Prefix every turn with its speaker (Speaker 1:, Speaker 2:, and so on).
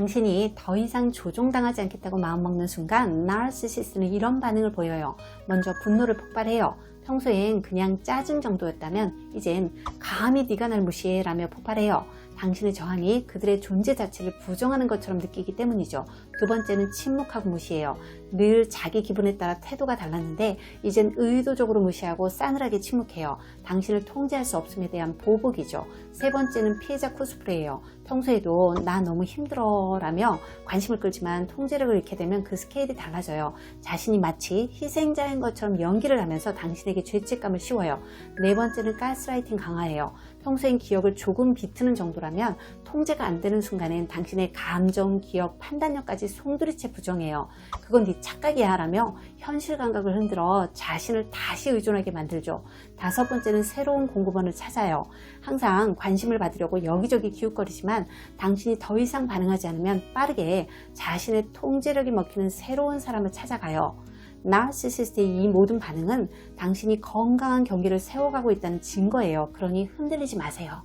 Speaker 1: 당신이 더 이상 조종당하지 않겠다고 마음먹는 순간 나르시시스는 이런 반응을 보여요. 먼저 분노를 폭발해요. 평소엔 그냥 짜증 정도였다면 이젠 감히 네가 날 무시해 라며 폭발해요. 당신의 저항이 그들의 존재 자체를 부정하는 것처럼 느끼기 때문이죠. 두 번째는 침묵하고 무시해요. 늘 자기 기분에 따라 태도가 달랐는데 이젠 의도적으로 무시하고 싸늘하게 침묵해요. 당신을 통제할 수 없음에 대한 보복이죠. 세 번째는 피해자 코스프레예요. 평소에도 나 너무 힘들어 라며 관심을 끌지만 통제력을 잃게 되면 그 스케일이 달라져요. 자신이 마치 희생자인 것처럼 연기를 하면서 당신에게 죄책감을 씌워요. 네 번째는 가스라이팅 강화예요. 평소엔 기억을 조금 비트는 정도라 면 통제가 안 되는 순간엔 당신의 감정, 기억, 판단력까지 송두리째 부정해요. 그건 네 착각이야 라며 현실 감각을 흔들어 자신을 다시 의존하게 만들죠. 다섯 번째는 새로운 공급원을 찾아요. 항상 관심을 받으려고 여기저기 기웃거리지만 당신이 더 이상 반응하지 않으면 빠르게 자신의 통제력이 먹히는 새로운 사람을 찾아가요. 나르시시스트의 이 모든 반응은 당신이 건강한 경기를 세워가고 있다는 증거예요. 그러니 흔들리지 마세요.